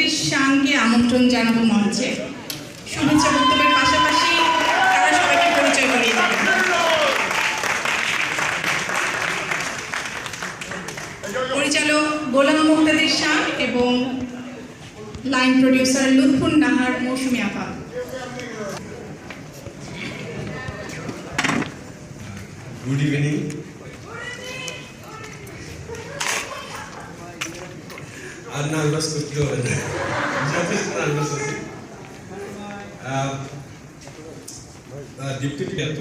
মুক্তাদির শানকে আমন্ত্রণ জানাব মঞ্চে শুভেচ্ছা বক্তব্যের পাশাপাশি তারা সবাইকে পরিচয় করিয়ে দেবেন। পরিচালক গোলাম মুক্তাদির শান এবং লাইন প্রডিউসার লুৎফুন নাহার মৌসুমী আপা। গুড ইভিনিং আর নার্ভাস করতে হবে না যথেষ্ট নার্ভাস আছি দীপ্তি এত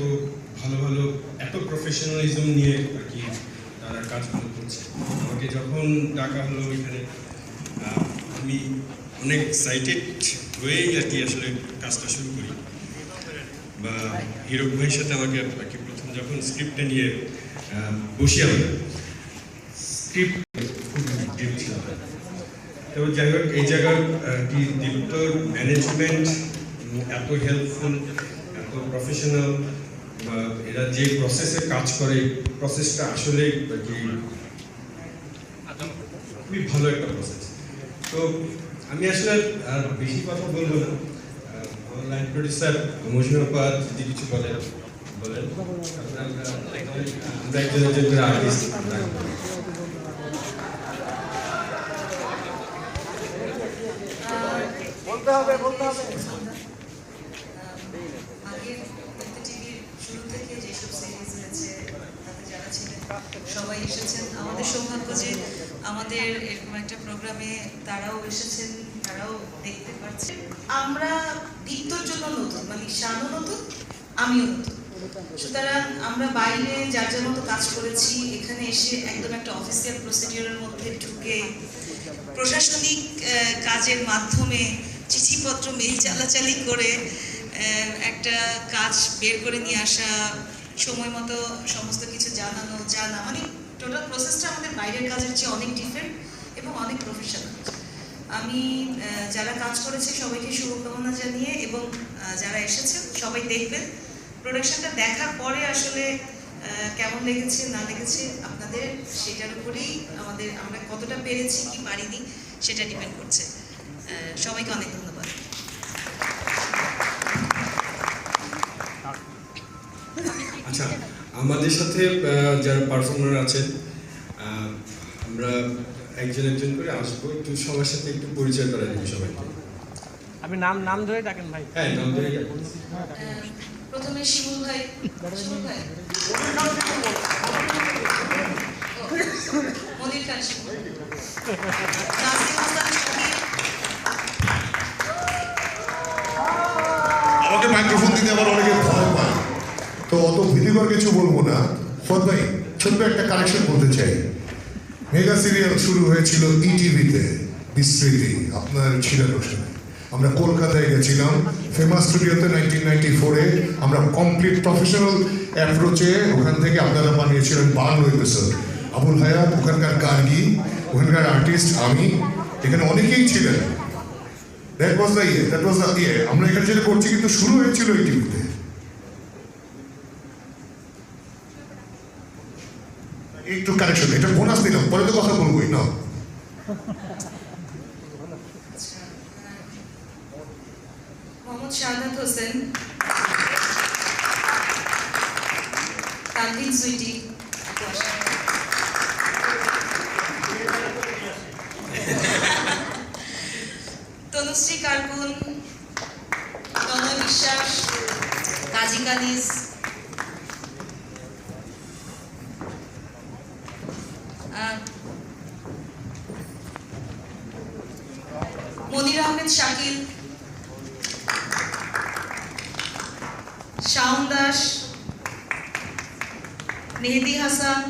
ভালো ভালো এত প্রফেশনালিজম নিয়ে আর কি তারা কাজগুলো করছে আমাকে যখন ডাকা হলো এখানে আমি অনেক এক্সাইটেড হয়েই আর কি আসলে কাজটা শুরু করি বা হিরক ভাইয়ের সাথে আমাকে আর কি প্রথম যখন স্ক্রিপ্টটা নিয়ে বসি আমরা স্ক্রিপ্ট তো যাই হোক, এই জায়গার দীপ্তর ম্যানেজমেন্ট এত হেল্পফুল এত প্রফেশনাল বা এরা যে প্রসেসে কাজ করে প্রসেসটা আসলে খুবই ভালো একটা প্রসেস তো আমি আসলে আর বেশি কথা বলব না। লাইন প্রডিউসার মজনুপাত যদি কিছু বলেন বলেন। আমরা একজন আর্টিস্ট হয়েছে তাতে যারা ছিলেন সবাই এসেছেন আমাদের সৌভাগ্য যে আমাদের এরকম একটা প্রোগ্রামে তারাও এসেছেন তারাও দেখতে পাচ্ছেন আমরা দীপ্তর জন্য নতুন মানে শানও নতুন, আমিও নতুন। সুতরাং আমরা বাইরে যার যার মতো কাজ করেছি, এখানে এসে একদম একটা অফিসিয়াল প্রসিডিওরের মধ্যে ঢুকে প্রশাসনিক কাজের মাধ্যমে চিঠিপত্র মেল চালাচালি করে একটা কাজ বের করে নিয়ে আসা, সময় মতো সমস্ত কিছু জানানো, জানা মানে টোটাল প্রসেসটা আমাদের বাইরের কাজের চেয়ে অনেক ডিফারেন্ট এবং অনেক প্রফেশনাল আমি যারা কাজ করেছে সবাইকে শুভকামনা জানিয়ে এবং যারা এসেছেন সবাই দেখবেন। প্রোডাকশনটা দেখার পরে আসলে কেমন লেগেছে, না লেগেছে আপনাদের, সেটার উপরেই আমাদের আমরা কতটা পেরেছি, কি পারিনি, সেটা ডিপেন্ড করছে। সবাইকে অনেক ধন্যবাদ। আচ্ছা আমাদের সাথে আহ, যারা পারফর্মার আছেন আহ, আমরা একজন একজন করে আসব। একটু সবার সাথে একটু পরিচয় করা যাবে সবাইকে। আপনি নাম নাম ধরে ডাকেন ভাই। হ্যাঁ নাম ধরে ডাকুন। প্রথমে শিমুল ভাই। শিমুল ভাই? মনির খান শিমুল। হাসান আমাকে মাইক্রোফোন দিতে আবার অনেকে ভয় পায়। তো অত ভীতিকর কিছু বলব না। ফত ভাই, ছোট্ট একটা কানেকশন বলতে চাই। মেগা সিরিয়াল শুরু হয়েছিল ইটিভিতে বিস্মৃতি আপনার ছিলেন আমরা কলকাতায় গেছিলাম ফেমাস স্টুডিওতে নাইনটিন নাইনটি ফোরে আমরা কমপ্লিট প্রফেশনাল অ্যাপ্রোচে ওখান থেকে আপনারা বানিয়েছিলেন বাংলো এপিসোড আবুল হায়াত, ওখানকার গার্গি, ওখানকার আর্টিস্ট আমি। এখানে অনেকেই ছিলেন। দ্যাট ওয়াজ দ্য ইয়ে দ্যাট ওয়াজ দ্য ইয়ে আমরা এখানে যেটা করছি কিন্তু শুরু হয়েছিল এই টিভিতে একটু কারেকশন এটা বোনাস দিলাম, পরে তো কথা বলবোই, না? মোহাম্মদ শাহাদাত হোসেন তানভিন সুইটি আপু আসেন। তনুশ্রী কার্কুন তনয় বিশ্বাস কাজী আহ, মনির আহমেদ শাকিল শাওন দাস মেহেদি হাসান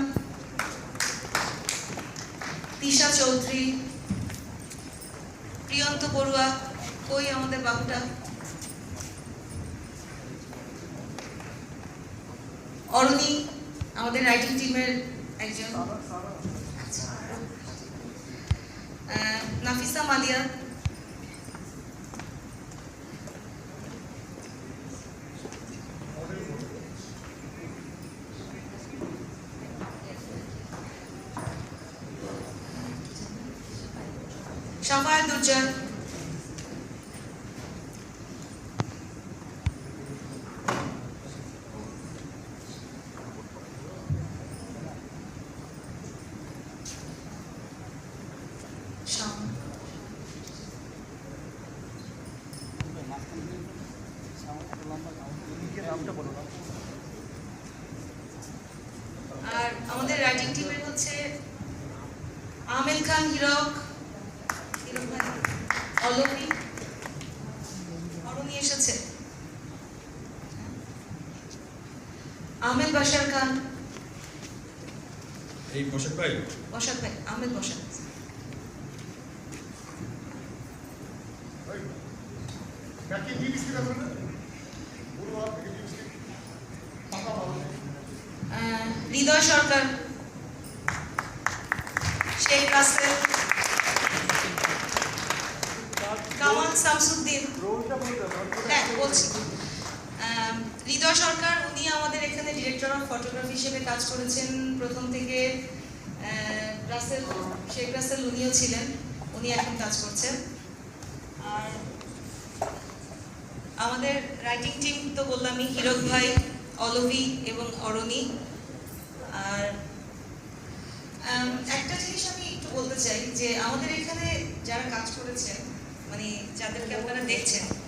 তিশা চৌধুরী প্রিয়ন্ত বড়ুয়া কই আমাদের বাবুটা? অরণি আমাদের রাইটিং টিমের একজন। Şafay Durcan. আর আমাদের রাইটিং টিমের হচ্ছে আমেল খান হিরক এসেছে। আহমেদ বাশার খান এই পোশাক ভাই? বসাক ভাই আহমেদ বসাক আহ, হৃদয় সরকার শেখ রাসেল কামাল শামসুদ্দিন হ্যাঁ বলছি। হৃদয় সরকার, উনি আমাদের এখানে ডিরেক্টর অফ ফটোগ্রাফি হিসেবে কাজ করেছেন। প্রথম থেকে রাসেল, শেখ রাসেল উনিও ছিলেন। উনি এখন কাজ করছেন। আর আমাদের রাইটিং টিম তো বললামই, হিরক ভাই, অলভি এবং অরণি। আর একটা জিনিস আমি একটু বলতে চাই যে আমাদের এখানে যারা কাজ করেছেন মানে যাদেরকে আপনারা দেখছেন।